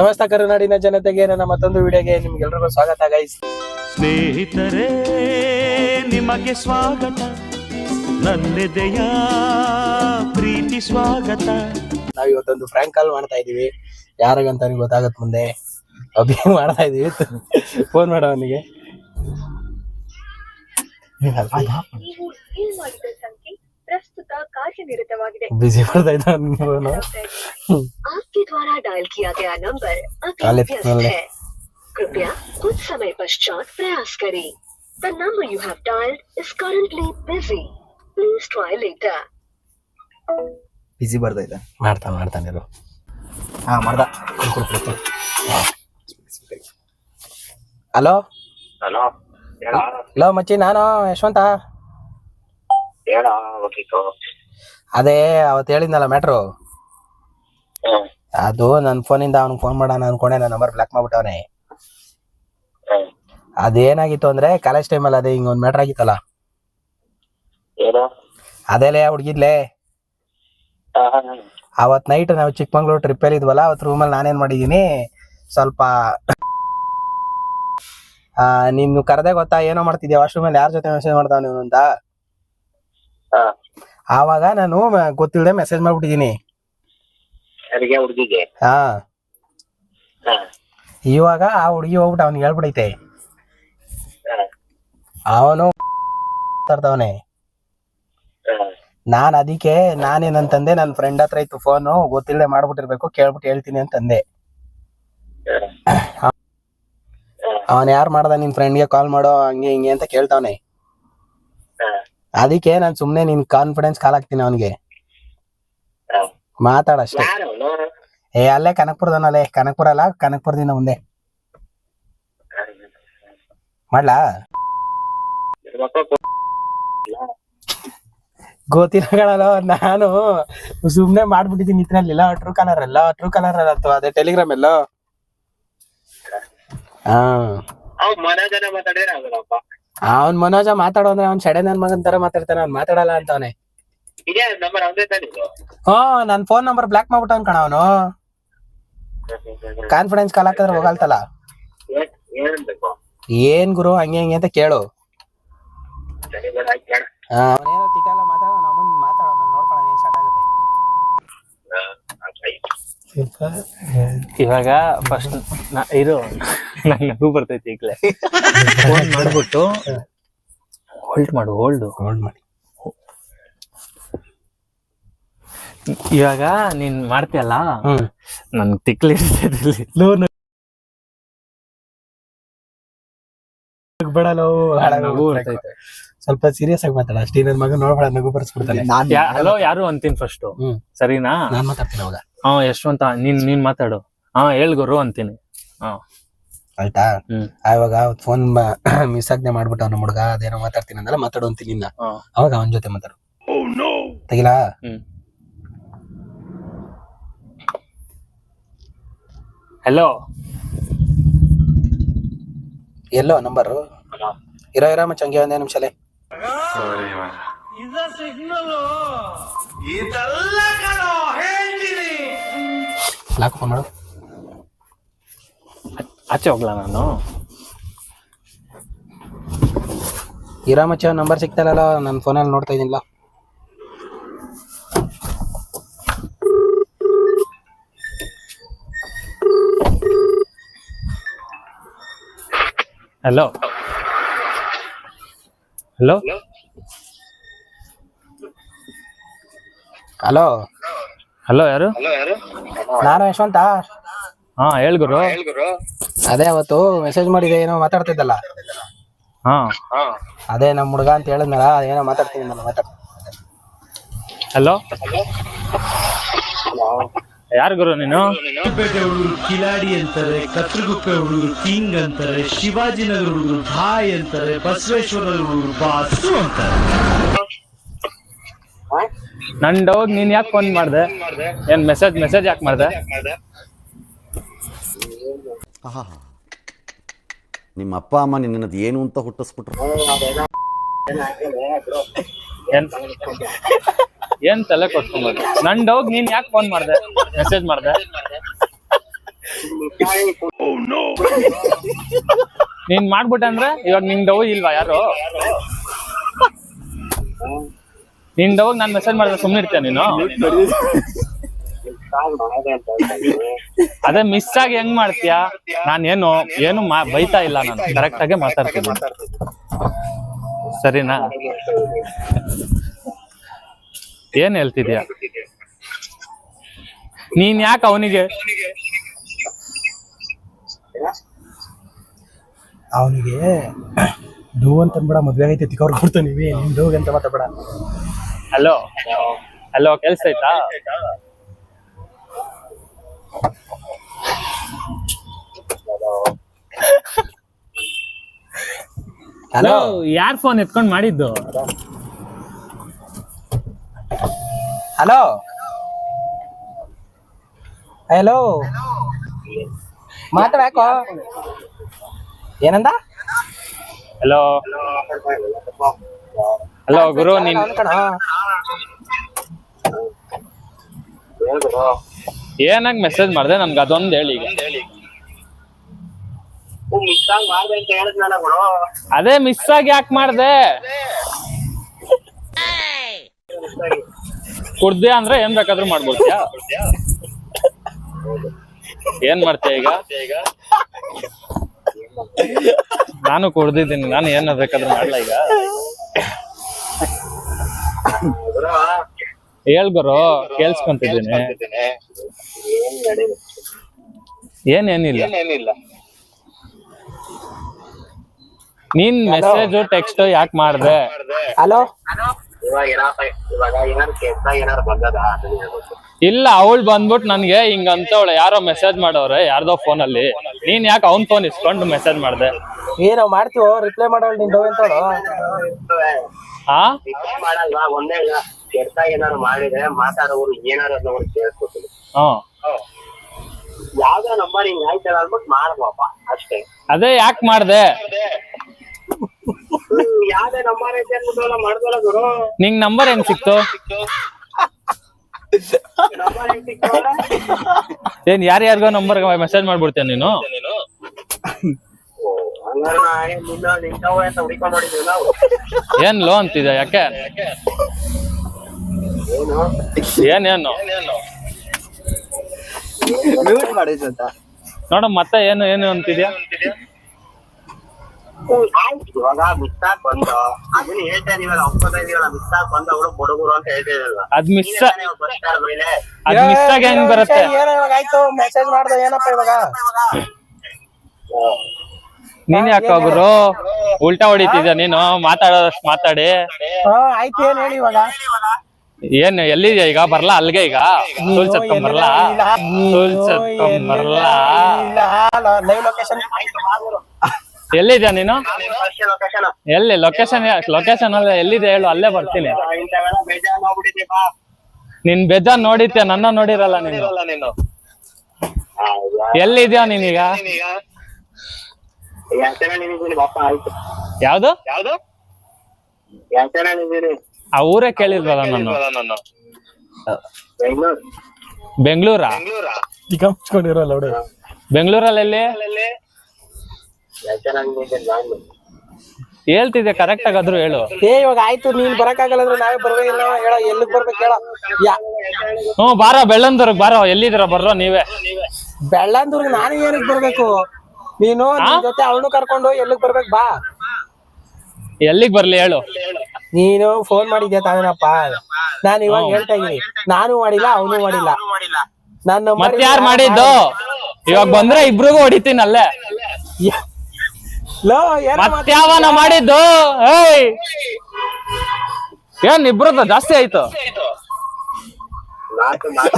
ಸಮಸ್ತ ಕರುನಾಡಿನ ಜನತೆಗೆ ನನ್ನ ಮತ್ತೊಂದು ವಿಡಿಯೋಗೆ ನಿಮ್ಗೆಲ್ರಿಗೂ ಸ್ವಾಗತ ಗೈಸ್ ಸ್ನೇಹಿತರೆ ನಿಮಗೆ ಸ್ವಾಗತ. ನನ್ನೆದೆಯ ಪ್ರೀತಿ ಸ್ವಾಗತ. ನಾವ್ ಇವತ್ತೊಂದು ಫ್ರ್ಯಾಂಕ್ ಕಾಲ್ ಮಾಡ್ತಾ ಇದೀವಿ ಯಾರಿಗಂತ ನಿಮ್ಗೆ ಗೊತ್ತಾಗತ್ ಮುಂದೆ? ಅಭಿ ಮಾಡ್ತಾ ಇದೀವಿ ಫೋನ್ ಮಾಡೋ ಅವನಿಗೆ. ನೀವು ಡಯಲ್ ಮಾಡಿದ ಸಂಖ್ಯೆ ಪ್ರಸ್ತುತ ಕಾರ್ಯನಿರತವಾಗಿದೆ ಬಿಸಿ ಮಾಡ್ತಾ ಇದ್ದ ಫೋನು आपके द्वारा डायल किया गया नंबर काले अभी व्यस्त वाले। है कृपया कुछ समय पश्चात प्रयास करें the number you have dialled is currently busy please try later ಬಿಸಿ ಬರ್ತೈತೆ ಮಾಡ್ತಾನೆ ಮಾಡ್ತಾನೆ ಇರು ಹಾ ಮಾಡ್ದ ಹಲೋ ಹಲೋ ಹೇಳ ಹಲೋ ಮಚ್ಚಿ ನಾನು ಯಶವಂತ ಹೇಳ ಹೋಗಿತ್ತು ಅದೇ ಅವತ್ತು ಹೇಳಿದ್ನಲ್ಲ ಮ್ಯಾಟ್ರು ಅದು ನನ್ನ ಫೋನಿಂದ ಅವ್ನಿಗೆ ಫೋನ್ ಮಾಡೋಣ ಅನ್ಕೊಂಡೆ ನನ್ನ ನಂಬರ್ ಬ್ಲಾಕ್ ಮಾಡ್ಬಿಟ್ಟವನೆ. ಅದೇನಾಗಿತ್ತು ಅಂದ್ರೆ ಕಾಲೇಜ್ ಟೈಮಲ್ಲಿ ಅದೇ ಹಿಂಗ್ ಒಂದ್ ಮ್ಯಾಟ್ರ್ ಆಗಿತ್ತಲ್ಲ ಅದೇ ಅದೇಲೇ ಹುಡ್ಗಿದ್ಲೇ. ಅವತ್ ನೈಟ್ ನಾವು ಚಿಕ್ಕಮಂಗ್ಳೂರ್ ಟ್ರಿಪ್ ಅಲ್ಲಿ ಇದ್ವಲ್ಲ ಅವತ್ ರೂಮಲ್ಲಿ ನಾನೇನ್ ಮಾಡಿದೀನಿ ಸ್ವಲ್ಪ ಆ ನೀನು ಕರೆದೆ ಗೊತ್ತಾ ಏನೋ ಮಾಡ್ತಿದ್ಯಾ ವಾಶ್ರೂಮ್ ಅಲ್ಲಿ ಯಾರ ಜೊತೆ ಮೆಸೇಜ್ ಮಾಡ್ತಾವ ನೀನು ಅಂತ. ಆವಾಗ ನಾನು ಗೊತ್ತಿಲ್ಲದೆ ಮೆಸೇಜ್ ಮಾಡ್ಬಿಟ್ಟಿದೀನಿ ಹುಡುಗಿಗೆ? ಹಾ. ಹಾ. ಇವಾಗ ಆ ಹುಡುಗಿ ಹೋಗ್ಬಿಟ್ಟು ಅವ್ನಿಗೆ ಹೇಳ್ಬಿಡೈತೆ ಅವನು ತರ್ದವನೆ ನಾನು ಅದಕ್ಕೆ ನಾನೇನಂತಂದೆ ನನ್ನ ಫ್ರೆಂಡ್ ಹತ್ರ ಇತ್ತು ಫೋನು ಗೊತ್ತಿಲ್ಲದೆ ಮಾಡ್ಬಿಟ್ಟಿರ್ಬೇಕು ಕೇಳ್ಬಿಟ್ಟು ಹೇಳ್ತೀನಿ ಅಂತಂದೆ. ಅವನು ಅವನ್ ಯಾರು ಮಾಡ್ದ ನಿನ್ ಫ್ರೆಂಡ್ಗೆ ಕಾಲ್ ಮಾಡೋ ಹಂಗೆ ಹಿಂಗೆ ಅಂತ ಕೇಳ್ತಾವನೆ. ಅದಕ್ಕೆ ನಾನು ಸುಮ್ನೆ ನಿನ್ ಕಾನ್ಫಿಡೆನ್ಸ್ ಕಾಲ್ ಹಾಕ್ತೀನಿ ಅವನಿಗೆ. ಮಾತಾಡ ಅವ್ನು? ಏ ಅಲ್ಲೇ ಕನಕ್ಪುರದನಲ್ಲೇ ಕನಕ್ಪುರ ಅಲ್ಲ ಕನಕ್ಪುರದಿಂದ ಮುಂದೆ. ಮಾಡ್ಲಾ? ಗೋತಿಲಗಳಲ್ಲ ನಾನು ಸುಮ್ನೆ ಮಾಡ್ಬಿಟ್ಟಿದ್ದೀನಿ ಇದ್ರಲ್ಲಿಲ್ಲ ಟ್ರೂ ಕಲರ್ ಎಲ್ಲ ಟ್ರೂ ಕಲರ್ ಅಲ್ಲ ಅಥವಾ ಅದೇ ಟೆಲಿಗ್ರಾಮ್ ಎಲ್ಲ ಹಾ. ಅವ್ನ್ ಮನೋಜ ಮಾತಾಡೋ ಅಂದ್ರೆ ಅವ್ನ್ ಸಡೆ ನನ್ ಮಗನ್ ತರ ಮಾತಾಡ್ತಾನೆ ಅವ್ನ್ ಮಾತಾಡಲ್ಲ ಅಂತವನೆ. ಹಾ ನನ್ ಫೋನ್ ನಂಬರ್ ಬ್ಲಾಕ್ ಮಾಡ್ಬಿಟ್ಟವನ್ ಕಣ ಅವನು. ಕಾನ್ಫಿಡೆನ್ಸ್ ಕಾಲ್ ಹಾಕಿದ್ರೆ ಹೋಗಲ್ತಲ್ಲ. ಏನ್ ಗುರು ಹಂಗೆ ಹಂಗೆ ಅಂತ ಕೇಳು. ಅವನೇನೋ ತಿಕ್ಕಲ್ಲ ಮಾತಾಡೋ ನಮ್ಮನ್ ಮಾತಾಡೋ ನೋಡ್ಕೊಳ್ಳೋಣ ಏನ್ ಸ್ಟಾರ್ಟ್ ಆಗುತ್ತೆ. ಇವಾಗ ಫಸ್ಟ್ ಇರು. ನಂಗೆ ನಗು ಬರ್ತೈತಿ ಈಗಲೇ. ಫೋನ್ ಮಾಡ್ಬಿಟ್ಟು ಹೋಲ್ಡ್ ಮಾಡು ಹೋಲ್ಡ್ ಹೋಲ್ಡ್ ಮಾಡಿ. ಇವಾಗ ನೀನ್ ಮಾಡ್ತೀಯಲ್ಲ? ನನ್ ತಿಕ್ಲಿ ಲೋನ್ ಬೇಡಲೋ ನಗು. ಬರ್ತೈತೆ. ಸ್ವಲ್ಪ ಸೀರಿಯಸ್ ಆಗಿ ಮಾತಾಡ. ಅಷ್ಟೇ ನನ್ ಮಗ ನೋಡ್ಬೇಡ ನಗು ಬರ್ಸ್ಬಿಡ್ತಾನೆ. ಹಲೋ ಯಾರು ಅಂತೀನಿ ಫಸ್ಟ್ ಸರಿನಾ? ನಾನ್ ಮಾತಾಡ್ತೀನಿ ಅವಾಗ ಹಾ ಯಶವಂತ ನೀನ್ ನೀನ್ ಮಾತಾಡು. ಹಾ ಹೇಳ್ ಗುರು ಅಂತೀನಿ. ಹಾ. ಆಯ್ತಾ. ಆವಾಗ ಫೋನ್ ಮಿಸ್ ಆಗ್ನೆ ಮಾಡ್ಬಿಟ್ಟ ನಮ್ಮ ಹುಡುಗ ಅದೇನೋ ಮಾತಾಡ್ತೀನಿ ಅಂದಲ್ಲ ಮಾತಾಡು ಅಂತೀನಿ. ಅವಾಗ ಅವನ ಜೊತೆ ಮಾತಾಡು. ತೆಗಿಲಾ? ಹಲೋ ಎಲ್ಲೋ ನಂಬರು ಇರೋ ಇರೋ ಮಚ್ಚಂಗೆ ಒಂದೇ ನಿಮಿಷಲೇ ಲಾಕ್ ಫೋನ್ ಮಾಡು. ಆಚೆ ಹೋಗ್ಲಾ ನಾನು? ಇರಾಮಚ್ಚ ನಂಬರ್ ಸಿಗ್ತಾರಲ್ಲ ನನ್ನ ಫೋನಲ್ಲಿ ನೋಡ್ತಾ ಇದ್ದೀನಿ ಹಲೋ ಹಲೋ ಹಲೋ ಹಲೋ ಯಾರು? ನಾನು ಯಶವಂತ. ಹಾ ಹೇಳ್ ಗುರು. ಅದೇ ಅವತ್ತು ಮೆಸೇಜ್ ಮಾಡಿದೆ ಏನೋ ಮಾತಾಡ್ತಿದ್ದಲ್ಲ. ಹಾ. ಅದೇ ನಮ್ಮ ಹುಡುಗ ಅಂತ ಹೇಳಿದ್ನಲ್ಲ ಏನೋ ಮಾತಾಡ್ತೀನಿ ನಾನು ಮಾತಾಡ್ ಹಲೋ ಯಾರು ಗುರು ನೀನು? ಹುಡುಗರು ಕಿಲಾಡಿ ಅಂತಾರೆ ಕತ್ರಗುಪ್ಪೆ ಹುಡುಗರು ಕಿಂಗ್ ಅಂತಾರೆ ಶಿವಾಜಿನಗರ ಹುಡುಗರು ಭಾಯ್ ಅಂತಾರೆ ಬಸವೇಶ್ವರ ಹುಡುಗರು ಬಾಸು ಅಂತಾರೆ. ನನ್ ಡೌಟ್ ನೀನ್ ಯಾಕೆ ಫೋನ್ ಮಾಡ್ದೆ? ಏನ್ ಮೆಸೇಜ್ ಮೆಸೇಜ್ ಯಾಕೆ ಮಾಡ್ದೆ? ನಿಮ್ಮ ಅಪ್ಪ, ಅಮ್ಮ ನಿನ್ನದು ಏನು ಅಂತ ಹುಟ್ಟಿಸ್ಬಿಟ್ರು. ಏನ್? ತಲೆ ಕೊಟ್ಕೊಂಬೋದು ನನ್ ಡೌಗ್ ನೀನ್ ಯಾಕೆ ಫೋನ್ ಮಾಡ್ದೆ? ಮೆಸೇಜ್ ಮಾಡ್ದೆ? ನೀನ್ ಮಾಡ್ಬಿಟ್ಟೆ ಅಂದ್ರೆ ಇವಾಗ ನಿನ್ ಡವ್ ಇಲ್ವಾ ಯಾರು? ನಿನ್ ಡವ್ ನಾನ್ ಮೆಸೇಜ್ ಮಾಡಿದ್ರೆ ಸುಮ್ಮನೆ ಇರ್ತೀಯ ನೀನು? ಅದೇ ಮಿಸ್ ಆಗಿ ಹೆಂಗ್ ಮಾಡ್ತೀಯಾ? ನಾನೇನು ಏನು ಏನು ಮಾ- ಬೈತಾ ಇಲ್ಲ ನಾನು. ಕರೆಕ್ಟ್ ಆಗಿ ಮಾತಾಡ್ತೀನಿ ಸರಿನಾ? ಏನ್ ಹೇಳ್ತಿದ್ಯಾ? ನೀನ್ ಯಾಕೆ ಅವನಿಗೆ? ಅವನಿಗೆ ಡೂ ಅಂತ ಅನ್ಬೇಡ ಮದ್ವೆ ಆಗೈತೆ ತಿಕ್ಕವ್ರು ಕೊಡ್ತಾನೆ. ನಿಮ್ ಡೂಗ್ ಅಂತ ಮಾತಾಡ ಹಲೋ ಹಲೋ ಕೆಲ್ಸ ಆಯ್ತಾ? ಹಲೋ ಯಾರ್ ಫೋನ್ ಎತ್ಕೊಂಡ್ ಮಾಡಿದ್ದು? ಹಲೋ ಹಲೋ ಮಾತಾಡಾಕೋ ಏನಂದ? ಹಲೋ ಹಲೋ ಗುರು ನೀನ್. ಏನಾಗ್ ಮೆಸೇಜ್ ಮಾಡಿದೆ? ನಮ್ಗೆ ಅದೊಂದು ಹೇಳಿ ಈಗ. ಅದೇ ಮಿಸ್ ಆಗಿ ಯಾಕೆ ಮಾಡ್ದೆ? ಕುಡ್ದೆ ಅಂದ್ರೆ ಏನ್ ಬೇಕಾದ್ರೂ ಮಾಡ್ಬೋದ್ಯಾ? ಏನ್ ಮಾಡ್ತೀಯ ಈಗ? ನಾನು ಕುಡ್ದಿದ್ದೀನಿ, ನಾನು ಏನ್ ಬೇಕಾದ್ರೂ ಮಾಡ್ಲಾ ಈಗ? ಗುರು ಹೇಳ್ ಗುರು ಕೇಳಿಸ್ಕೊಂತಿದ್ದೀನಿ. ಏನೇನಿಲ್ಲ ನೀನ್ ಮೆಸೇಜ್ ಟೆಕ್ಸ್ಟ್ ಯಾಕೆ ಮಾಡ್ದೆ? ಹಲೋ ಇಲ್ಲ ಅವಳು ಬಂದ್ಬಿಟ್ ನನ್ಗೆ ಹಿಂಗ ಅಂತವಳೆ ಯಾರೋ ಮೆಸೇಜ್ ಮಾಡವ್ರೆ ಯಾರ್ದೋ ಫೋನ್ ಅಲ್ಲಿ. ನೀನ್ ಯಾಕೆ ಅವ್ನ್ ಫೋನ್ ಇಸ್ಕೊಂಡು ಮೆಸೇಜ್ ಮಾಡ್ದೆ? ಏನೋ ಮಾಡ್ತೀವೋ ರಿಪ್ಲೈ ಮಾಡೋಳು ನಿನ್ ಅಂತೋಳು ಕೆಲ್ಸ ಏನಾರು ಮಾಡಿದ್ರೆ ಮಾತಾಡೋರು ಏನಾರು ಅನ್ನೋರು ಕೇಳಿಸ್ಕೊತೀನಿ ಯಾವ್ದೋ ನಂಬರ್ ಹಿಂಗ್ ಆಯ್ತಲ್ಲ ಅನ್ಬಿಟ್ಟು ಮಾಡ್ಬಪ್ಪ ಅಷ್ಟೇ. ಅದೇ ಯಾಕೆ ಮಾಡ್ದೆ? ಹ್ಮ್, ಯಾವ್ದೇ ನಂಬರ್ ಐತೆ ಅನ್ಬಿಟ್ಟು ಮಾಡ್ದಲ್ಲ ಗುರು. ನಿಂಗ್ ನಂಬರ್ ಏನ್ ಸಿಕ್ತು? ಏನ್ ಯಾರ್ ಸಿಕ್ತವಲ್ಲ ಏನ್ ಯಾರ್ಯಾರಿಗೋ ನಂಬರ್ ಮೆಸೇಜ್ ಮಾಡ್ಬಿಡ್ತೇನೆ ನೀನು? ಹಂಗಾರೆ ಏನ್ ನಿನ್ನ ನಿಂತವ ಅಂತ ಹುಡುಕೊಂಡ್ ನೋಡಿದ್ವಿ ನಾವು ಏನ್ ಲೋ ಅಂತಿದೆ ಯಾಕೆ? ಏನೇನು ಮ್ಯೂಟ್ ಅಂತ ನೋಡ ಮತ್ತೆ ಏನು ಏನು ಅಂತಿದ್ಯಾ? ಅದ್ ಮಿಸ್ ಅದ್ ಮಿಸ್ ಆಗಿ ಹೆಂಗ್ ಬರುತ್ತೆ? ಏನೋ ಇವಾಗ ಆಯ್ತು ಮೆಸೇಜ್ ಮಾಡ್ದೆ ಏನಪ್ಪ ಇವಾಗ? ನೀನ್ ಯಾಕೆ ಗುರು ಉಲ್ಟಾ ಹೊಡಿತಿದ್ಯಾ ನೀನು? ಮಾತಾಡೋದಷ್ಟು ಮಾತಾಡಿ. ಆಯ್ತು ಏನ್ ಹೇಳಿ ಇವಾಗ? ಏನ್ ಎಲ್ಲಿದ್ಯಾ ಈಗ? ಬರ್ಲಾ? ಅಲ್ಗೆ ಈಗ? ಸುಲ್ ಸತ್ಕೊಂಡ್ ಬರ್ಲಾ? ಸುಲ್ ಸತ್ಕೊಂಡ್ ಬರ್ಲಾ? ಎಲ್ಲಿದ್ಯಾ ನೀನು? ಎಲ್ಲಿ? ಲೊಕೇಶನ್ ಲೊಕೇಶನ್ ಅಲ್ಲ ಎಲ್ಲಿದೆ ಹೇಳು ಅಲ್ಲೇ ಬರ್ತೀನಿ. ನಿನ್ ಬೇಜಾರ್ ನೋಡಿದ್ಯಾ? ನನ್ನ ನೋಡಿರಲ್ಲ ನೀನು. ಎಲ್ಲಿದ್ಯಾ ನೀನೀಗ ಯಾವ್ದು? ಯಾವ್ದು? ಆ ಊರೇ ಕೇಳಿಲ್ವಲ್ಲ ನಾನು? ಬೆಂಗಳೂರು. ಬೆಂಗಳೂರಾ? ಈಗ ಮುಚ್ಕೊಂಡಿರಲ್ಲ ಹುಡುಗ ಬೆಂಗಳೂರಲ್ಲಿ ಎಲ್ಲಿ ಯಾತನ ನಿಂದಿದ್ದೀನಿ ನಾನು ಹೇಳ್ತಿದ್ದೆ ಕರೆಕ್ಟ್ ಆಗಾದ್ರು ಹೇಳು. ಏ ಇವಾಗ ಆಯ್ತು ನೀನ್ ಬರಕ್ಕಾಗಲ್ಲ ಅಂದ್ರೆ ನಾವೇ ಬರ್ಬೇಕಿಲ್ಲ ಹೇಳ ಎಲ್ಲಿಗ್ ಬರ್ಬೇಕು ಹೇಳ. ಯಾ ಹ್ಞೂ ಬಾರೋ ಬೆಳ್ಳಂದೂರ್ಗ್ ಬಾರೋ ಎಲ್ಲಿದ್ರ ಬರ್ರೋ ನೀವೇ? ಬೆಳ್ಳಂದೂರ್ಗ್ ನಾನು ಏನಕ್ ಬರ್ಬೇಕು? ನೀನು ನಿನ್ ಜೊತೆ ಅವನು ಕರ್ಕೊಂಡು ಎಲ್ಲಿಗ್ ಬರ್ಬೇಕು ಬಾ. ಎಲ್ಲಿಗ್ ಬರ್ಲಿ ಹೇಳು. ನೀನು ಫೋನ್ ಮಾಡಿದ್ಯಾ ತಾನೇನಪ್ಪ ನಾನು ಇವಾಗ ಹೇಳ್ತಾ ಇದ್ದೀನಿ ನಾನು ಮಾಡಿಲ್ಲ ಅವನು ಮಾಡಿಲ್ಲ. ನನ್ನ ಮತ್ತೆ ಯಾರು ಮಾಡಿದ್ದು? ಇವಾಗ ಬಂದ್ರೆ ಇಬ್ರಿಗೂ ಹೊಡಿತೀನಿ ಅಲ್ಲೇ ಲೋ ಮತ್ತೆ ಮಾಡಿದ್ದು? ಏಯ್! ಏನ್ ಇಬ್ರದ್ದು ಜಾಸ್ತಿ ಆಯ್ತು?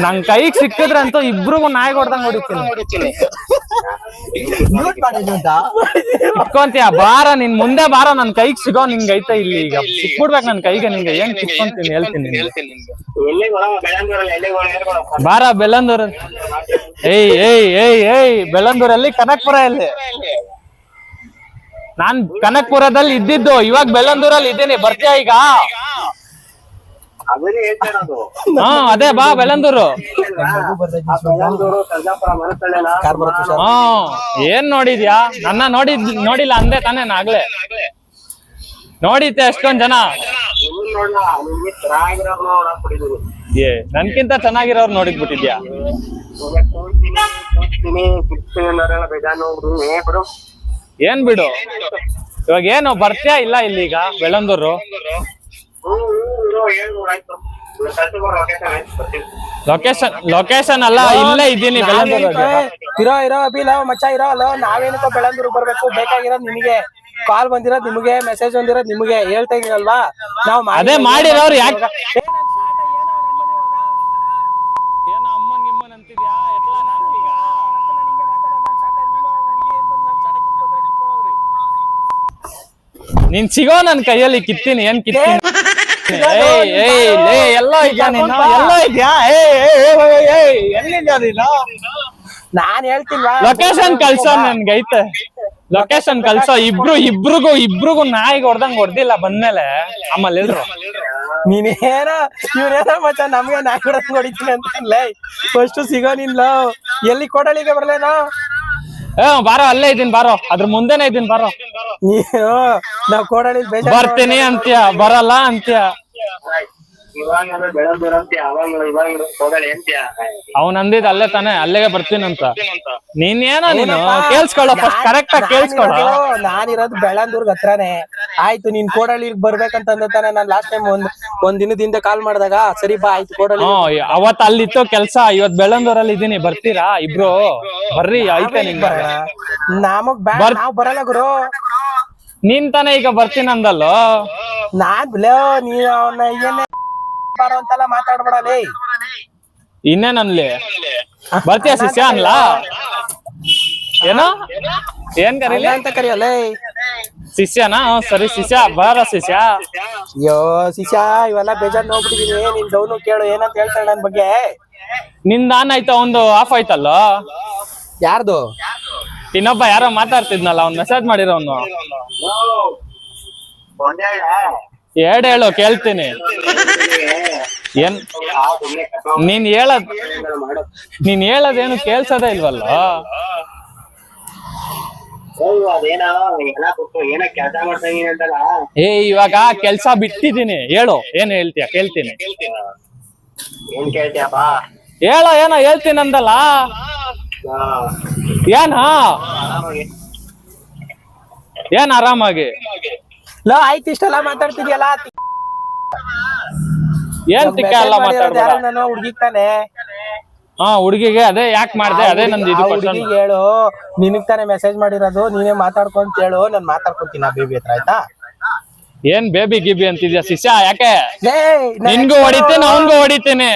ನನ್ ಕೈಗ್ ಸಿಕ್ಕಿದ್ರೆ ಅಂತೂ ಇಬ್ರಿಗೂ ನಾಯಿ ಹೊಡ್ದಂಗ್ ಹೊಡಿತೀನಿ. ಸಿಕ್ಕೊಂತೀಯ ಬಾರ ನಿನ್ ಮುಂದೆ ಬಾರ ನನ್ ಕೈಗ್ ಸಿಗೋ ನಿಂಗ್ ಐತೆ ಇಲ್ಲಿ ಈಗ. ಸಿಕ್ಬಿಡ್ಬೇಕು ನನ್ ಕೈಗೆ ನಿಂಗೆ. ಏನ್ ಇಟ್ಕೊಂತೀನಿ ಹೇಳ್ತೀನಿ ಬರೋ ಬೆಲ್ಲಂದೂರ ಏಯ್ ಏಯ್ ಏಯ್ ಏಯ್ ಬೆಳ್ಳಂದೂರಲ್ಲಿ ಕನಕ್ಪುರ ಎಲ್ಲಿ? ನಾನ್ ಕನಕ್ಪುರದಲ್ಲಿ ಇದ್ದಿದ್ದು ಇವಾಗ ಬೆಳ್ಳಂದೂರಲ್ಲಿ ಇದ್ದೀನಿ. ಬರ್ತೀಯ ಈಗ? ಹಾ ಅದೇ ಬಾ ಬೆಳಂದೂರು ಬೆಳಂದೂರು ಸರ್ ಹಾ ಏನ್ ನೋಡಿದ್ಯಾ? ನನ್ನ ನೋಡಿದ್ ನೋಡಿಲ್ಲ ಅಂದೆ ತಾನೇ ನಾಗ್ಲೆ ನೋಡಿದ್ದೆ ಅಷ್ಟೊಂದ್ ಜನ. ಏ ನನ್ಕಿಂತ ಚೆನ್ನಾಗಿರೋರು ನೋಡಿದ್ಬಿಟ್ಟಿದ್ಯಾ ಏನ್ ಬಿಡು. ಇವಾಗ ಏನು ಬರ್ತೀಯಾ ಇಲ್ಲ ಇಲ್ಲೀಗ ಬೆಳಂದೂರು ಹ್ಮ್ ಲೊಕೇಶನ್ ಲೊಕೇಶನ್ ಅಲ್ಲ ಇಲ್ಲೇ ಇದ್ದೀನಿ ಇರೋ ಇರೋ ಅಭಿಲ ಮಚ್ಚ ಇರೋ ಅಲ್ಲ ನಾವೇನಕ್ಕ ಬೆಳಂದೂರು ಬರ್ಬೇಕು? ಬೇಕಾಗಿರೋದು ನಿಮಗೆ. ಕಾಲ್ ಬಂದಿರೋದು ನಿಮಗೆ ಮೆಸೇಜ್ ಬಂದಿರೋದು ನಿಮಗೆ. ಹೇಳ್ತಾ ಇದೀನಲ್ವಾ? ನಾವು ಅದೇ ಮಾಡಿರೋರು ಯಾಕೆ ಏನೋ ಅಮ್ಮನ್ ಗಿಮ್ಮನ್ ಅಂತಿದ್ಯಾ? ಎಟ್ಲ ನಾನು ಸಿಗೋ ನನ್ ಕೈಯಲ್ಲಿ ಕಿತ್ತೀನಿ ಏನ್ ಕಿತ್ತೀನಿ? ಎಲ್ಲೋ ಇದ್ಯಾ ನೀನು? ಎಲ್ಲ ಇದ್ಯಾ? ಏಯ್ ಎಲ್ಲಿದ್ಯಾ ನೀನು? ಲೊಕೇಶನ್ ಕಳ್ಸೋ ನನ್ಗೈತೆ ಲೊಕೇಶನ್ ಕಳ್ಸೋ ಇಬ್ರು ಇಬ್ರಿಗೂ ಇಬ್ರಿಗೂ ನಾಯಿಗೆ ಹೊಡ್ದಂಗ್ ಹೊಡ್ದಿಲ್ಲ ಬಂದ್ಮೇಲೆ. ಆಮೇಲೆ ಎಲ್ರು ನೀನೇನೋ ಇವ್ರೇನೋ ಮಚ್ಚ ನಮ್ಗೆ ನಾಯಿ ಹೊಡ್ದಂಗ್ ಹೊಡಿತೀನಿ ಅಂತ ಫಸ್ಟ್ ಸಿಗೋ ನಿಲ್ಲ ಎಲ್ಲಿ ಕೊಡಲಿಗೆ ಬರ್ಲೇನ? ಏ ಬಾರೋ ಅಲ್ಲೇ ಇದೀನಿ ಬಾರೋ. ಅದ್ರ ಮುಂದೆನೆ ಇದೀನಿ ಬಾರೋ. ನೀನು ನಾವ್ ಕೋಡಳಿ ಬರ್ತೀನಿ ಅಂತ್ಯ ಬರಲ್ಲ ಅಂತ್ಯ ಇವಾಗ ಅಂದ್ರೆ ಬೆಳಂದೂರು ಅಂತೀಯ ಅವಾಗ ಇವಾಗ ಹೋಗಲಿ ಅಂತೀಯ ಅವ್ನ್ ಅಂದಿದ್ ಅಲ್ಲೇ ತಾನೆ ಅಲ್ಲಿಗೆ ಬರ್ತೀನಂತ ನೀನ್? ಏನೋ ನೀನು ಕೇಳ್ಸ್ಕೊಳ್ಳೋ ಫಸ್ಟ್ ಕರೆಕ್ಟ್ ಆಗಿ ಕೇಳ್ಸ್ಕೊಳ್ಳೋ ನಾನಿರೋದು ಬೆಳಂದೂರ್ಗ್ ಹತ್ರನೇ. ಆಯ್ತು ನೀನ್ ಕೋಡಳ್ಳಿ ಬರ್ಬೇಕಂತಂದ ತಾನೆ ನಾನ್ ಲಾಸ್ಟ್ ಟೈಮ್ ಒಂದ್ ಒಂದ್ ದಿನದ ಹಿಂದೆ ಕಾಲ್ ಮಾಡಿದಾಗ ಸರಿ ಬಾ ಆಯ್ತು ಕೋಡಳ್ಳಿ ಹ್ಮ್ ಅವತ್ ಅಲ್ಲಿತ್ತು ಕೆಲ್ಸ ಇವತ್ ಬೆಳ್ಳಂದೂರಲ್ಲಿ ಇದೀನಿ ಬರ್ತೀರಾ? ಇಬ್ರು? ಬರ್ರಿ ಐತೆ ನಿಂಗೆ? ನಮಗ್ ಬರ್- ನಾವ್ ಬರಲ್ಲ ಗುರು. ನೀನ್ ತಾನೇ ಈಗ ಬರ್ತೀನಿ ಅಂದಲ್ಲೋ ನಾನ್ ಬಿಲೋ ನೀ ಅವನ್ನ ಏನೇ ಬಾರೋ ಅಂತೆಲ್ಲ ಮಾತಾಡ್ಬೇಡ ಲೇ ಇನ್ನೇನ್ ಅನ್ಲಿ ಬರ್ತೀಯ ಶಿಷ್ಯ ಅನ್ಲ ಏನೋ? ಏನ್? ಕರೀಲಿ? ಅಂತ ಕರಿಯಲ್ಲ ಶಿಷ್ಯನಾ? ಸರಿ ಶಿಷ್ಯ ಬಾರ ಶಿಷ್ಯ. ಅಯ್ಯೋ ಶಿಷ್ಯ ಇವೆಲ್ಲ ಬೇಜಾರ್ ನೋಡ್ಬಿಟ್ಟಿದೀನಿ ನಿನ್ ಡೌನು ಕೇಳು ಏನಂತ ಹೇಳ್ತಾಳೆ ನನ್ ಬಗ್ಗೆ? ನಿಂದ ಆನ್ ಆಯ್ತಾ ಒಂದು ಆಫ್ ಆಯ್ತಲ್ಲ? ಯಾರ್ದು? ಇನ್ನೊಬ್ಬ ಯಾರೋ ಮಾತಾಡ್ತಿದ್ನಲ್ಲ ಅವ್ನ್ ಮೆಸೇಜ್ ಮಾಡಿರೋನು. ಎರಡ್ ಹೇಳು ಕೇಳ್ತೀನಿ. ಏನ್? ನೀನ್ ಹೇಳದ್ ನೀನ್ ಹೇಳೋದೇನು ಕೇಳ್ಸದ ಇಲ್ವಲ್ಲ? ಏ ಇವಾಗ ಕೆಲ್ಸ ಬಿಟ್ಟಿದ್ದೀನಿ ಹೇಳು ಏನ್ ಹೇಳ್ತೀಯ? ಕೇಳ್ತೀನಿ. ಹೇಳ ಏನ ಹೇಳೋ ಏನೋ ಹೇಳ್ತೀನಿ ಅಂದಲ್ಲ? ಏನ. ಏನ್ ಆರಾಮಾಗಿ? ಲೋ ಆಯ್ತು ಇಷ್ಟೆಲ್ಲ ಮಾತಾಡ್ತಿದ್ಯಲ್ಲ? ಏನ್ ತಿಕ್ಕ ಎಲ್ಲ ಮಾತಾಡ್ಬೇಡ. ನಾನು ಹುಡುಗಿ ತಾನೆ? ಹಾ ಹುಡುಗಿಗೆ ಅದೇ ಯಾಕ್ ಮಾಡ್ದೆ? ಅದೇ ನಂದು ಇದು ಆ ಹುಡುಗಿ ಹೇಳು ನಿನಗ್ ತಾನೇ ಮೆಸೇಜ್ ಮಾಡಿರೋದು ನೀನೇ ಮಾತಾಡ್ಕೊಂತ ಹೇಳು ನಾನು ಮಾತಾಡ್ಕೊಂತೀನಿ ಆ ಬೇಬಿ ಹತ್ರ ಆಯ್ತಾ? ಏನ್ ಬೇಬಿ ಗಿಬಿ ಅಂತಿದ್ಯಾ ಶಿಷ್ಯ ಯಾಕೆ? ಲೇ ನಾನ್ ನಿನ್ಗೂ ಹೊಡಿತೇನೆ ಕಣೋ. ಅವನ್ಗೂ ಹೊಡಿತೀನಿ.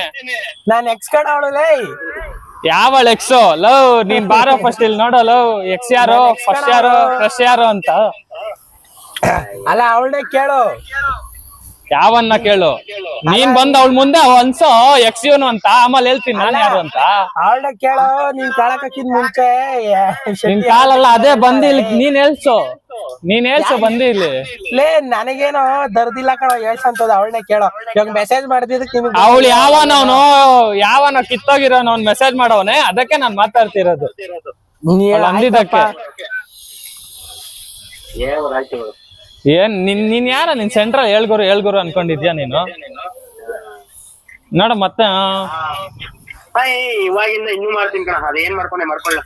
ನಾನ್ ಎಕ್ಸ್ ಕಡ ಅವಳು ಲೇ. ಯಾವ ಎಕ್ಸೋ ಲವ್ ನೀನ್ ಬಾರೋ ಫಸ್ಟ್ ಇಲ್ಲಿ ನೋಡೋ ಲವ್ ಎಕ್ಸ್ ಯಾರು? ಫಸ್ಟ್ ಯಾರು? ಫ್ರೆಶ್ ಯಾರು ಅಂತ. ಅಲ್ಲ ಅವಳನ್ನ ಕೇಳು. ಯಾವನ್ನ ಕೇಳು? ನೀನ್ ಬಂದ ಅವಳ ಮುಂದೆ ಅನ್ಸೋ ಎಕ್ಸ್ ಇವನು ಅಂತ ಆಮೇಲೆ ಹೇಳ್ತೀನಿ ನಾನು ಯಾರು ಅಂತ. ಅವಳನ್ನ ಕೇಳು ನೀನ್ ಕಾಳಕಿನ್ ಮುಂಚೆ ನಿನ್ ಕಾಲಲ್ಲ ಅದೇ ಬಂದಿ ಇಲ್ಲಿ ನೀನ್ ಹೇಳ್ಸು. ನೀನ್ ಹೇಳ್ಸು ಬಂದಿ ಇಲ್ಲಿ. ಲೇ ನನಗೇನೋ ದರ್ದಿಲ್ಲ ಕಣೋ ಹೇಳ್ಸಂತದ ಅವಳನ್ನ ಕೇಳೋ. ಇವಾಗ ಮೆಸೇಜ್ ಮಾಡಿದ್ದಕ್ಕೆ ನಿಮ್ಗೆ ಅವಳು ಯಾವನವನು ಯಾವನ ಕಿತ್ತೋಗಿರೋನು ಅವ್ನ್ ಮೆಸೇಜ್ ಮಾಡವನೆ ಅದಕ್ಕೆ ನಾನ್ ಮಾತಾಡ್ತಿರೋದು. ಅಂದಿದ್ದಕ್ಕೆ. ಏ ಆಯ್ತು ಏನ್ ನಿನ್ ನೀನ್ ಯಾರ? ನಿನ್ ಸೆಂಟ್ರಲ್ ಹೇಳ್ಗುರು ಹೇಳ್ಗುರು ಅನ್ಕೊಂಡಿದ್ಯಾ ನೀನು? ನೋಡ ಮತ್ತೆ ಇವಾಗಿಂದ ಇನ್ನೂ ಮಾಡ್ತೀನಿ ಕಣ. ಅದೇನ್ ಮಾಡ್ಕೊಂಡೆ ಮಾಡ್ಕೊಳ್ಳ.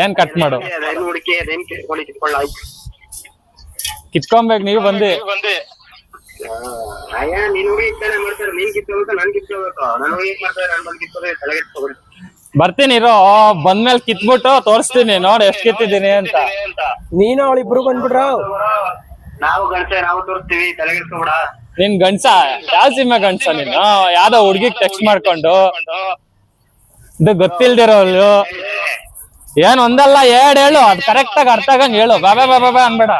ಏನ್ ಕಟ್ ಮಾಡು? ಕಿತ್ಕೊಂಬೇಕು ಹುಡುಕಿ ಅದೇನ್ ಕಿತ್ಕೊಳ್ಳಿ ಕಿತ್ಕೊಳ್ಳ ಆಯ್ತು. ಕಿತ್ಕೊಬೇಕು ನೀವು ಬಂದಿ. ಅಯ್ಯ ನೀನ್ ಹುಡುಗಿ ಇತ್ತಾನೆ ಮಾಡ್ತಾರೆ? ನೀನ್ ಕಿತ್ಕೋಬೇಕು ನಾನ್ ಕಿತ್ಕೋಬೇಕು ನಾನು ಹುಡುಗಿ ಮಾಡ್ತಾರೆ? ನಾನು ಬಂದ್ ಕಿತ್ಕೋಬೇಕು ತಲೆಗೆ ಕಿತ್ಕೊಬೇಡಿ ಬರ್ತೀನಿ ಇರೋ ಬಂದ್ಮೇಲೆ ಕಿತ್ಬಿಟ್ಟು ತೋರಿಸ್ತೀನಿ. ನೋಡ್ ಎಷ್ಟ್ ಕಿತ್ತಿದ್ದೀನಿ ಅಂತ. ನೀನು ಅವಳಿಬ್ರು ಬಂದ್ಬಿಟ್ರು. ನಾವು ಗಣಸ ನಾವು ತೋರಿಸ್ತೀವಿ ನಿನ್ ಗಂಡ್ಸ ಯಾವ ಸಿನಿಮಾ ಗಂಡ್ಸ ನೀನು. ಯಾವ್ದೋ ಹುಡ್ಗಿಗ್ ಟೆಕ್ಸ್ಟ್ ಮಾಡ್ಕೊಂಡು. ಇದು ಗೊತ್ತಿಲ್ದಿರೋಳು ಏನ್ ಒಂದಲ್ಲ ಎರಡ್ ಹೇಳು. ಅದ್ ಕರೆಕ್ಟ್ ಆಗಿ ಅರ್ಥ ಆಗಂಗ್ ಹೇಳು. ಬಾಬಾ ಬಾಬಾ ಬಾ ಅನ್ಬೇಡ.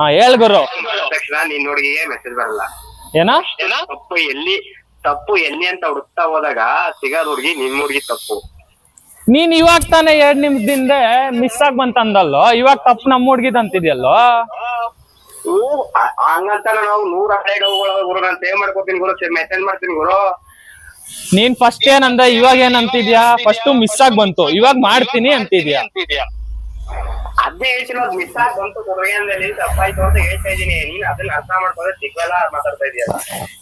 ಹಾ ಹೇಳ್ ಗುರು. ತಕ್ಷಣ ನಿನ್ ಹುಡುಗಿಗೆ ಮೆಸೇಜ್ ಬರಲ್ಲ. ಏನ? ತಪ್ಪು ಎಲ್ಲಿ ತಪ್ಪು ಎಣ್ಣೆ ಅಂತ ಹುಡುಕ್ತಾ ಹೋದಾಗ ಸಿಗೋದು ಹುಡುಗಿ ನಿಮ್ ಹುಡುಗಿ ತಪ್ಪು. ನೀನ್ ಇವಾಗ ತಾನೇ ಎರಡ್ ನಿಮಿಷದಿಂದ ಮಿಸ್ ಆಗ್ ಬಂತಂದಲ್ಲೋ? ಇವಾಗ ತಪ್ಪು ನಮ್ಮ ಹುಡ್ಗಿದ್ ಅಂತಿದ್ಯಲ್ಲೋ? ಹ್ಮ್, ಆ- ಹಂಗಂತ ನಾವು ನೂರ ಹೋಗ್ಗಳ ಗುರು ನಾನು ಸೇವ್ ಮಾಡ್ಕೊತೀನಿ ಗುರು ಮೆಸೇಜ್ ಮಾಡ್ತೀನಿ ಗುರು. ನೀನ್ ಫಸ್ಟ್ ಏನಂದ? ಇವಾಗ ಏನಂತಿದ್ಯಾ? ಅಂತಿದ್ಯಾ ಫಸ್ಟ್ ಮಿಸ್ ಆಗಿ ಬಂತು. ಇವಾಗ ಮಾಡ್ತೀನಿ ಅಂತಿದ್ಯಾ? ಅದೇ ಹೇಳ್ತಿರೋದು ಮಿಸ್ ಆಗಿ ಬಂತು ಕೊಡಗೇನಲ್ಲಿ ತಪ್ಪಾಯ್ತು ಅಂತ ಹೇಳ್ತಾ ಇದೀನಿ ನೀನ್ ಅದನ್ನ ಅರ್ಥ ಮಾಡ್ಕೊಂಡ್ರೆ ಸಿಗ್ವಲ್ಲ ಮಾತಾಡ್ತಾ ಇದೀಯಲ್ಲ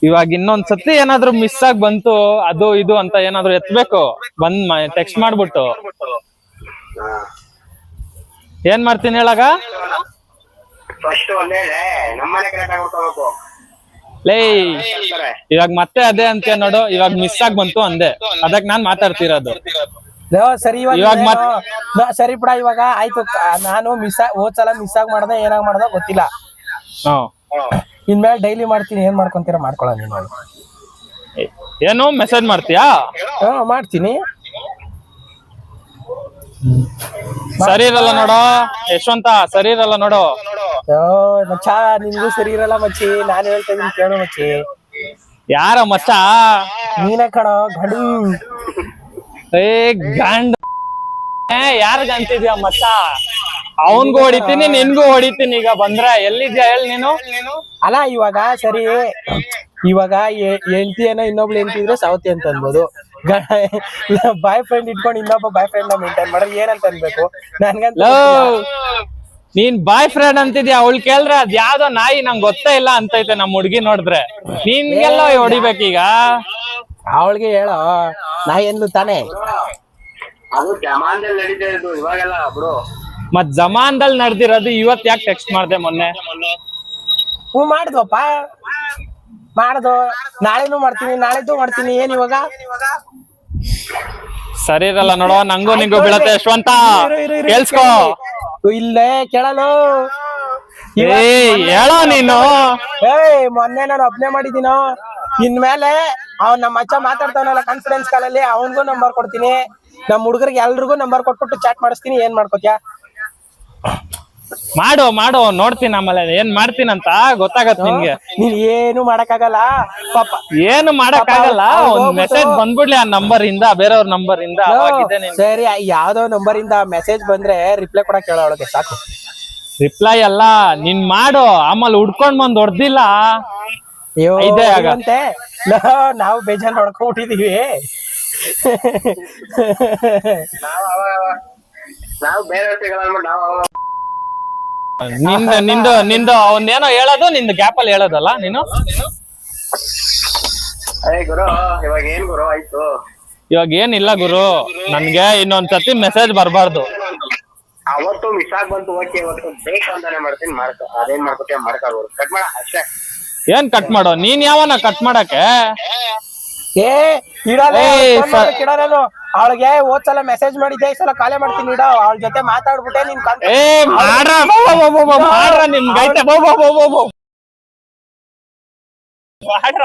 ಇವಾಗ ಇನ್ನೊಂದ್ ಸತಿ ಏನಾದ್ರು ಮಿಸ್ ಆಗಿ ಬಂತು ಅದು ಇದು ಅಂತ ಏನಾದ್ರು ಎತ್ಬೇಕು ಬಂದ್ ಟೆಕ್ಸ್ಟ್ ಮಾಡ್ಬಿಟ್ಟು. ಏನ್ ಮಾಡ್ತೀನಿ ಹೇಳಾಗ? ಫಸ್ಟ್ ಒಂದೇ ನಮ್ಮನೆ ಕರೆಕ್ಟ್ ಆಗಿ ನೋಡ್ಕೋಬೇಕು ಲೇ ಇವಾಗ ಮತ್ತೆ ಅದೇ ಅಂತ ನೋಡು ಇವಾಗ ಮಿಸ್ ಆಗಿ ಬಂತು ಅಂದೆ. ಅದಕ್ಕೆ ನಾನ್ ಮಾತಾಡ್ತಿರೋದು. ಸರಿ ಇವಾಗ? ಸರಿ ಬಿಡ ಇವಾಗ ಆಯ್ತು. ನಾನು ಮಿಸ್ ಹೋದ್ ಸಲ ಮಿಸ್ ಆಗಿ ಮಾಡ್ದೆ ಏನಾಗ ಮಾಡ್ದ ಗೊತ್ತಿಲ್ಲ. ಹ್ಮ್ ಇನ್ಮೇಲೆ ಡೈಲಿ ಮಾಡ್ತೀನಿ ಏನ್ ಮಾಡ್ಕೊಂತೀರ ಮಾಡ್ಕೊಳ್ಳ ನೀನು. ಏನು ಮೆಸೇಜ್ ಮಾಡ್ತೀಯಾ? ಹಾ ಮಾಡ್ತೀನಿ. ಸರಿ ಇರಲ್ಲ ನೋಡು. ಯಶವಂತ ಸರಿ ಇರಲ್ಲ ನೋಡು. ಮಚ್ಚ ನಿನ್ಗೂ ಸರಿ ಇರಲ್ಲ ಮಚ್ಚಿ. ನಾನ್ ಹೇಳ್ತಾ ಕೇಳೋ ಕೇಳು ಮಚ್ಚಿ. ಯಾರ ಮಚ್ಚ? ನೀನೇ ಕಣ ಗಡು. ಏ ಗಂಡ. ಏ ಯಾರಿಗ ಅಂತಿದ್ಯಾ ಮತ್ತ? ಅವನ್ಗೂ ಹೊಡಿತೀನಿ ನಿನ್ಗೂ ಹೊಡಿತೀನಿ ಈಗ ಬಂದ್ರ. ಎಲ್ಲಿದ್ಯಾ ಹೇಳ ನೀನು? ಅಲ್ಲ ಇವಾಗ ಸರಿ ಇವಾಗ ಹೆಂಡತಿ ಏನ ಇನ್ನೊಬ್ಳು ಹೆಂಡತಿ ಇದ್ರೆ ಸೌತಿ ಅಂತ ಅನ್ಬೋದು ಬಾಯ್ ಫ್ರೆಂಡ್ ಇಟ್ಕೊಂಡು ಇನ್ನೊಬ್ಬ ಬಾಯ್ ಫ್ರೆಂಡ್ನ ಮೇಂಟೈನ್ ಮಾಡೋದು ಏನಂತ ಅನ್ಬೇಕು? ನನ್ಗಂತ ನೀನ್ ಬಾಯ್ ಫ್ರೆಂಡ್ ಅಂತಿದ್ಯಾ? ಅವಳು ಕೇಳ್ರೆ ಅದ್ ಯಾವ್ದೋ ನಾಯಿ ನಂಗೆ ಗೊತ್ತೇ ಇಲ್ಲ ಅಂತೈತೆ ನಮ್ ಹುಡ್ಗಿ ನೋಡಿದ್ರೆ. ನಿನ್ಗೆಲ್ಲ ಹೊಡಿಬೇಕೀಗ? ಅವಳಿಗೆ ಹೇಳೋ ನಾ ಎಂದು ತಾನೇ. ಅದು ಜಮಾನ್ದಲ್ಲಿ ನಡೀತಾ ಇರೋದು ಇವಾಗೆಲ್ಲ ಬಿಡು ಮತ್ ಜಮಾನ್ದಲ್ಲಿ ನಡ್ದಿರೋದು ಇವತ್ ಯಾಕೆ ಟೆಕ್ಸ್ಟ್ ಮಾಡ್ದೆ ಮೊನ್ನೆ? ಹ್ಞೂ ಮಾಡ್ದಪ್ಪ ಮಾಡ್ದು. ನಾಳೆನೂ ಮಾಡ್ತೀನಿ ನಾಳೆದು ಮಾಡ್ತೀನಿ ಏನ್ ಇವಾಗ? ಸರಿ ಇರಲ್ಲ ನೋಡೋ ನಂಗೂ ನಿಂಗೂ ಬೀಳತ್ತೆ. ಯಶವಂತ ಕೇಳಿಸ್ಕೋ. ಇಲ್ಲೇ ಕೇಳಲು. ಏ ಹೇಳೋ ನೀನು? ಏಯ್ ಮೊನ್ನೆ ನಾನು ಅಪ್ಲೈ ಮಾಡಿದ್ದೀನೋ. ಇನ್ಮೇಲೆ ಅವ್ನ್ ನಮ್ಮ ಅಚ್ಚ ಮಾತಾಡ್ತಾವನಲ್ಲ ಕಾನ್ಫಿಡೆನ್ಸ್ ಕಾಲಲ್ಲಿ ಅವನ್ಗೂ ನಂಬರ್ ಕೊಡ್ತೀನಿ. ನಮ್ ಹುಡುಗರಿಗೆ ಎಲ್ರಿಗೂ ನಂಬರ್ ಕೊಟ್ಬಿಟ್ಟು ಚಾಟ್ ಮಾಡಿಸ್ತೀನಿ ಏನ್ ಮಾಡ್ಕೋತ್ಯಾ? ಮಾಡೋ ಮಾಡೋ ನೋಡ್ತೀನಿ ಆಮೇಲೆ ಏನ್ ಮಾಡ್ತೀನಂತ ಗೊತ್ತಾಗತ್ ನಿನ್ಗೆ. ನೀನ್ ಏನು ಮಾಡಕ್ಕಾಗಲ್ಲ. ಪಾಪ ಏನು ಮಾಡಕ್ಕಾಗಲ್ಲ ಒಂದ್ ಮೆಸೇಜ್ ಬಂದ್ಬಿಡ್ಲಿ ಆ ನಂಬರ್ ಇಂದ ಬೇರೆಯವ್ರ ನಂಬರ್ ಇಂದ ಸರಿ ಯಾವ್ದೋ ನಂಬರ್ ಇಂದ ಮೆಸೇಜ್ ಬಂದ್ರೆ ರಿಪ್ಲೈ ಕೊಡಕ್ ಕೇಳೋಳಗೆ ಅವಳಿಗೆ ಸಾಕು. ರಿಪ್ಲೈ ಅಲ್ಲ ನಿನ್ ಮಾಡು ಆಮೇಲೆ ಹುಡ್ಕೊಂಡ್ ಬಂದ್ ಹೊಡ್ದಿಲ್ಲ. ಇವಂತೆ. ನಾವು ಬೇಜಾರ್ ನೋಡ್ಕೊಂಡ್ಬಿಟ್ಟಿದೀವಿ ನಿಂದ ನಿಂದು ನಿಂದು ಅವನೇನೋ ಹೇಳೋದು ನಿಂದು ಗ್ಯಾಪ್ ಅಲ್ಲಿ ಹೇಳೋದಲ್ಲ ನೀನು? ಇವಾಗ ಏನ್ ಗುರು ಆಯ್ತು? ಇವಾಗ ಏನಿಲ್ಲ ಗುರು. ನನ್ಗೆ ಇನ್ನೊಂದ್ ಸತಿ ಮೆಸೇಜ್ ಬರಬಾರ್ದು. ಅವತ್ತು ಮಿಸ್ ಆಗ್ ಬಂತು ಓಕೆ ಇವತ್ತು ಬೇಕು ಅಂತಾನೆ ಮಾಡ್ತೀನಿ ಮಾಡ್ಕೊ. ಅದೇನ್ ಮಾಡ್ಕೊತೀಯ ಮಾಡ್ಕೊಳ್ಬೋದು ಕಟ್ ಮಾಡ ಅಷ್ಟೇ. ಏನ್ ಕಟ್ ಮಾಡೋ? ನೀನ್ ಯಾವನ ಕಟ್ ಮಾಡಕ್ಕೆ? ಏ ಇಡಲ್ಲ ಇಡಲ್ಲ ಅವಳಿಗೆ ಹೋದ್ ಸಲ ಮೆಸೇಜ್ ಮಾಡಿದ್ದೆ ಈ ಸಲ ಕಾಲೇ ಮಾಡ್ತೀನಿ ಇಡ. ಅವಳ ಜೊತೆ ಮಾತಾಡ್ಬಿಟ್ಟೆ ನೀನ್ ಏ ಮಾಡ್ರ ಮಾಡ್ರ ನಿಮ್ ಗೈತೆ. ಬೋ ಬೋ ಬೋ ಬೋ ಬೋ. ಮಾಡ್ರ.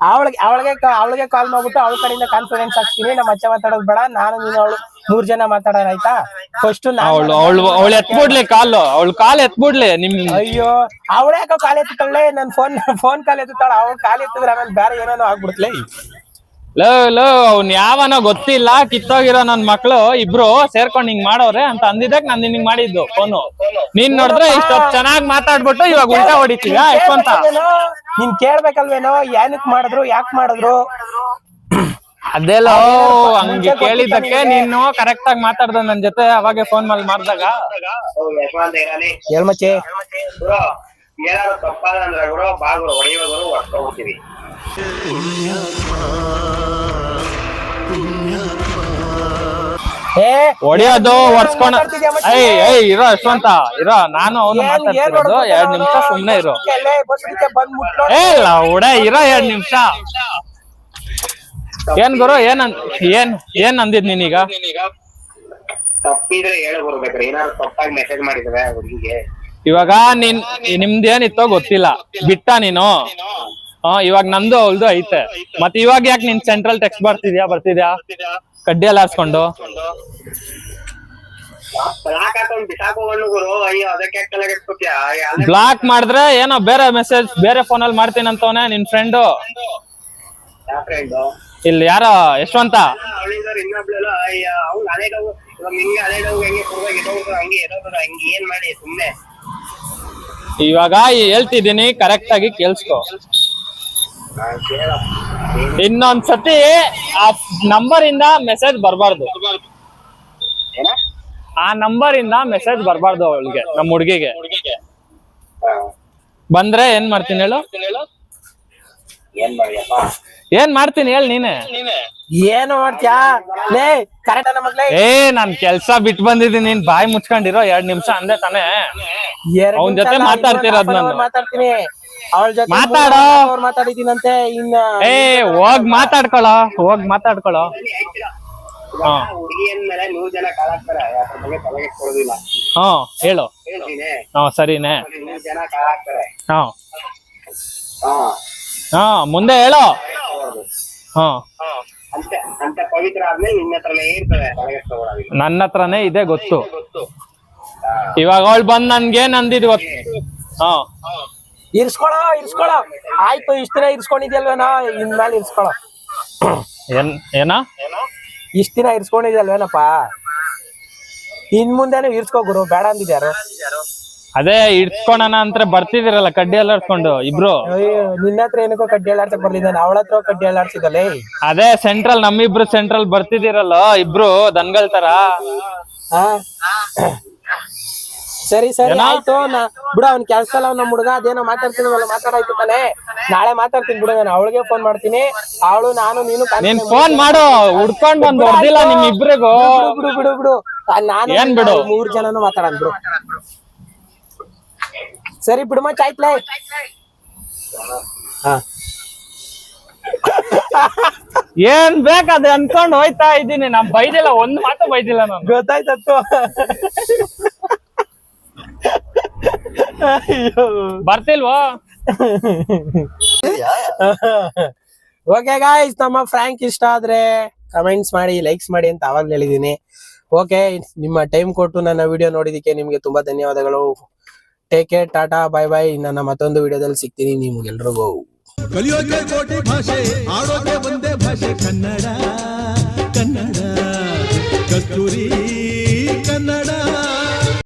ಅವಳಿಗೆ ಅವಳಿಗೆ ಅವಳಿಗೆ ಕಾಲ್ ಮಾಡ್ಬಿಟ್ಟು ಅವಳ ಕಡೆಯಿಂದ ಕಾನ್ಫಿಡೆನ್ಸ್ ಹಾಕ್ತೀನಿ ನಮ್ಮ ಅಚ್ಚ ಮಾತಾಡೋದು ಬೇಡ. ನಾನು ನೀನು ಅವಳು ಮೂರ್ ಜನ ಮಾತಾಡೋಣ ಆಯ್ತಾ? ಫಸ್ಟ್ ಅವಳು ಅವಳು ಅವಳು ಎತ್ಬಿಡ್ಲಿ ಕಾಲು. ಅವಳು ಕಾಲ್ ಎತ್ಬಿಡ್ಲಿ. ನಿಮ್ ಅಯ್ಯೋ ಅವಳೇ ಯಾಕೋ ಕಾಲ್ ಎತ್ತುತ್ತಾಳೆ ನನ್ ಫೋನ್ ಫೋನ್ ಕಾಲ್ ಎತ್ತುತ್ತಾಳ ಅವಳು ಕಾಲ್ ಎತ್ತಿದ್ರೆ ಆಮೇಲೆ ಬೇರೆ ಏನೇನೋ ಆಗ್ಬಿಡ್ತಲೇ ಲೋ ಲೋ ಅವ್ನ್ ಯಾವನೋ ಗೊತ್ತಿಲ್ಲ ಕಿತ್ತೋಗಿರೋ ನನ್ ಮಕ್ಳು ಇಬ್ರು ಸೇರ್ಕೊಂಡ್ ಹಿಂಗ್ ಮಾಡೋರೆ ಅಂತ ಅಂದಿದ್ದಕ್ ನಾನ್ ನಿನ್ಗ್ ಮಾಡಿದ್ದು ಫೋನು ನೀನ್ ನೋಡಿದ್ರೆ ಇಷ್ಟೊತ್ ಚೆನ್ನಾಗ್ ಮಾತಾಡ್ಬಿಟ್ಟು ಇವಾಗ ಉಲ್ಟಾ ಹೊಡಿತೀಯ? ಎಷ್ಟೊಂತ ನೀನ್ ಕೇಳ್ಬೇಕಲ್ವೇನೋ ಏನಕ್ ಮಾಡಿದ್ರು ಯಾಕ್ ಮಾಡಿದ್ರು? ಅದೆಲ್ಲ ಹಂಗೆ ಕೇಳಿದ್ದಕ್ಕೆ ನೀನು ಕರೆಕ್ಟ್ ಆಗಿ ಮಾತಾಡ್ದ ನನ್ ಜೊತೆ ಅವಾಗೆ ಫೋನ್ ಮೇಲೆ ಮಾಡ್ದಾಗ. ಹೇಳ್ಮಚ್ಚೆ ಏನಾದ್ರು ಗುರು ಹೊಡೆಯುವ ಹೊಡಿಯೋದು ಮಚ್ಚೆ? ಏಯ್ ಏಯ್ ಇರೋ ಇರ ಇರೋ ನಾನು ಅವನು ಮಾತಾಡ್ತಿರೋದು ಎರಡ್ ನಿಮಿಷ? ಸುಮ್ನೆ ಇರು. ಏ ಉಡ ಇರೋ ಎರಡ್ ನಿಮಿಷ. ಏನ್ ಗುರು ಏನ್ ಏನ್ ಏನ್ ಅಂದಿದ್ ನೀನೀಗ? ತಪ್ಪಿದ್ರೆ ಹೇಳ ಬರ್ಬೇಕ್ರಿ ಏನಾದ್ರು ತಪ್ಪಾಗಿ ಮೆಸೇಜ್ ಮಾಡಿದ್ರೆ ಹುಡುಗಿಗೆ. ಇವಾಗ ನೀನ್ ನಿಮ್ದೇನಿತ್ತೋ ಗೊತ್ತಿಲ್ಲ. ಬಿಟ್ಟ ನೀನು. ಹ ಇವಾಗ ನಂದು ಅವಳ್ದು ಐತೆ. ಮತ್ತೆ ಇವಾಗ ಯಾಕೆ ನಿನ್ ಸೆಂಟ್ರಲ್ ಟೆಕ್ಸ್ಟ್ ಬರ್ತಿದ್ಯಾ ಬರ್ತಿದ್ಯಾ? ಕಡ್ಡಿ ಎಲ್ಲ ಹಾಸ್ಕೊಂಡು ಬ್ಲಾಕ್ ಮಾಡಿದ್ರೆ ಏನೋ ಬೇರೆ ಮೆಸೇಜ್ ಬೇರೆ ಫೋನ್ ಅಲ್ಲಿ ಮಾಡ್ತೀನಿ ಅಂತವನೆ ನಿನ್ ಫ್ರೆಂಡು ಇಲ್ಲಿ ಯಾರೋ ಯಶವಂತ? ಇವಾಗ ಹೇಳ್ತಿದ್ದೀನಿ ಕರೆಕ್ಟ್ ಆಗಿ ಕೇಳಿಸ್ಕೊ. ನಾನ್ ಕೇಳ ಇನ್ನೊಂದ್ ಸತಿ ಆ ನಂಬರ್ ಇಂದ ಮೆಸೇಜ್ ಬರಬಾರ್ದು. ಏನ? ಆ ನಂಬರ್ ಇಂದ ಮೆಸೇಜ್ ಬರಬಾರ್ದು ಅವಳಿಗೆ ನಮ್ಮ ಹುಡುಗಿಗೆ. ಬಂದ್ರೆ ಏನ್ ಮಾಡ್ತೀನಿ ಹೇಳು? ಏನ್ ಮಾಡಿಯಪ್ಪ ಏನ್ ಮಾಡ್ತೀನಿ ಹೇಳಿ ನೀನೆ. ಏನು ಮಾಡ್ತ್ಯಾ? ಲೇ ಕರೆಕ್ಟ್ ಮಗ್ಲೇ. ಏ ನಾನ್ ಕೆಲ್ಸ ಬಿಟ್ ಬಂದಿದ್ದೀನಿ ನೀನ್ ಬಾಯಿ ಮುಚ್ಕೊಂಡಿರೋ ಎರಡ್ ನಿಮಿಷ ಅಂದೆ ತಾನೇ. ಅವನ್ ಜೊತೆ ಮಾತಾಡ್ತಿರೋದ್ ನಾನು. ಮಾತಾಡ್ತೀನಿ. ಅವಳ ಜೊತೆ ಮಾತಾಡೋ. ಅವ್ರು ಮಾತಾಡಿದ್ದೀನಂತೆ ಇನ್ನ ಏ ಹೋಗ್ ಮಾತಾಡ್ಕೊಳೋ ಹೋಗ್ ಮಾತಾಡ್ಕೊಳೋ. ಹಾ. ಹುಡುಗಿ ಅಂದ್ಮೇಲೆ ನೂರ್ ಜನ ಕಾಲಾಕ್ತಾರೆ ಅದ್ರ ಬಗ್ಗೆ ತಲೆಗೆ ಕೊಡೋದಿಲ್ಲ. ಹಾ ಹೇಳು. ಹೇಳ್ತೀನಿ ಹಾ ಸರಿನೇ. ನೂರ್ ಜನ ಕಾಲಾಕ್ತಾರೆ ಹಾ. ಹಾ. ಹಾ ಮುಂದೆ ಹೇಳು. ಹಾ. ಅಂತ ಅಂತ ಪವಿತ್ರ ಆದ್ಮೇಲೆ ನಿನ್ನ ಹತ್ರನೇ ಇರ್ತದೆ ತಲೆಗೆ ತಗೊಳೋದಿಲ್ಲ ನನ್ನ ಹತ್ರನೇ ಇದೆ ಗೊತ್ತು. ಇವಾಗ ಅವಳು ಬಂದ್ ನನ್ಗೆ ನಂದಿದ್ ಗೊತ್ತು ಹಾ. ಇರ್ಸ್ಕೊಳೋ ಇರ್ಸ್ಕೊಳ. ಆಯ್ತು ಇಷ್ಟ ದಿನ ಇರ್ಸ್ಕೊಂಡಿದ್ಯಲ್ವೇನೋ ಇನ್ಮೇಲೆ ಇರ್ಸ್ಕೊಳೋ. ಏನ್ ಏನ? ಇಷ್ಟ ದಿನ ಇರ್ಸ್ಕೊಂಡಿದ್ಯಲ್ವೇನಪ್ಪ? ಇನ್ ಮುಂದೆನೂ ಇರ್ಸ್ಕೋ ಗುರು ಬೇಡ ಅಂದಿದ್ಯಾರು. ಅದೇ ಇಡ್ಸ್ಕೊಳಣ ಅಂತ ಬರ್ತಿದಿರಲ್ಲ ಕಡ್ಡಿ ಎಲ್ಲ ಇಡ್ಸ್ಕೊಂಡು ಇಬ್ರು. ನಿನ್ನ ಹತ್ರ ಏನಕ್ಕೋ ಕಡ್ಡಿ ಅಲ್ಲಾಡ್ಸಕ್ ಬರ್ಲಿದ್ದಾನೆ ಅವಳ ಹತ್ರ ಕಡ್ಡಿ ಅಲ್ಲಾಡ್ಸಿದಲ್ಲ ಅದೇ ಸೆಂಟ್ರಲ್ ನಮ್ಮಿಬ್ರು ಸೆಂಟ್ರಲ್ ಬರ್ತಿದಿರಲ್ಲ ಇಬ್ರು ದನ್ಗಳ ತರ. ಸರಿ ಸರಿ? ಆಯ್ತು ನಾ ಬಿಡು ಅವ್ನ್ ಕೆಲ್ಸಲ್ಲ ನಮ್ಮ ಹುಡುಗ ಅದೇನೋ ಮಾತಾಡ್ತೀನಿ ಮಾತಾಡಾಯ್ತು ತಾನೆ. ನಾಳೆ ಮಾತಾಡ್ತೀನಿ ಬಿಡು ನಾನು ಅವಳಿಗೆ ಫೋನ್ ಮಾಡ್ತೀನಿ. ಅವಳು ನಾನು ನೀನು ಫೋನ್ ಮಾಡು ಹುಡ್ಕೊಂಡ್ ಬಂದ್ ಹೊಡ್ದಿಲ್ಲ ನಿಮ್ ಇಬ್ರಿಗೂ ಬಿಡು ಬಿಡು ಬಿಡು ನಾನು ಏನ್ ಬಿಡು? ಮೂರ್ ಜನನು ಮಾತಾಡೋಣ ಬಿಡು. ಸರಿ ಬಿಡು ಮಚ್ಚ ಆಯ್ತ್ಲೇ ಹಾ. ಏನ್ ಬೇಕಾದ್ರೆ ಅನ್ಕೊಂಡ್ ಹೋಯ್ತಾ ಇದ್ದೀನಿ. ನಾನ್ ಬೈದಿಲ್ಲ ಒಂದ್ ಮಾತು ಬೈದಿಲ್ಲ ನಾನು. ಗೊತ್ತಾಯ್ತತ್ತು. ಬರ್ತಿಲ್ವೋ? ಓಕೆ ಗಾಯ್ಸ್ ನಮ್ಮ ಫ್ರ್ಯಾಂಕ್ ಇಷ್ಟ ಆದ್ರೆ ಕಮೆಂಟ್ಸ್ ಮಾಡಿ ಲೈಕ್ಸ್ ಮಾಡಿ ಅಂತ ಅವಾಗ್ಲೇ ಹೇಳಿದೀನಿ ಓಕೆ ನಿಮ್ಮ ಟೈಮ್ ಕೊಟ್ಟು ನನ್ನ ವಿಡಿಯೋ ನೋಡಿದಕ್ಕೆ ನಿಮ್ಗೆ ತುಂಬಾ ಧನ್ಯವಾದಗಳು. Take care tata bye bye ನನ್ನ ಮತ್ತೊಂದು ವಿಡಿಯೋದಲ್ಲಿ ಸಿಗ್ತೀನಿ ನಿಮ್ಗೆಲ್ರಿಗೂ. ಕಲಿಯೋಕೆ ಕೋಟಿ ಭಾಷೆ ಆಡೋಕೆ ಒಂದೇ ಭಾಷೆ ಕನ್ನಡ ಕನ್ನಡ ಕಸ್ತೂರಿ.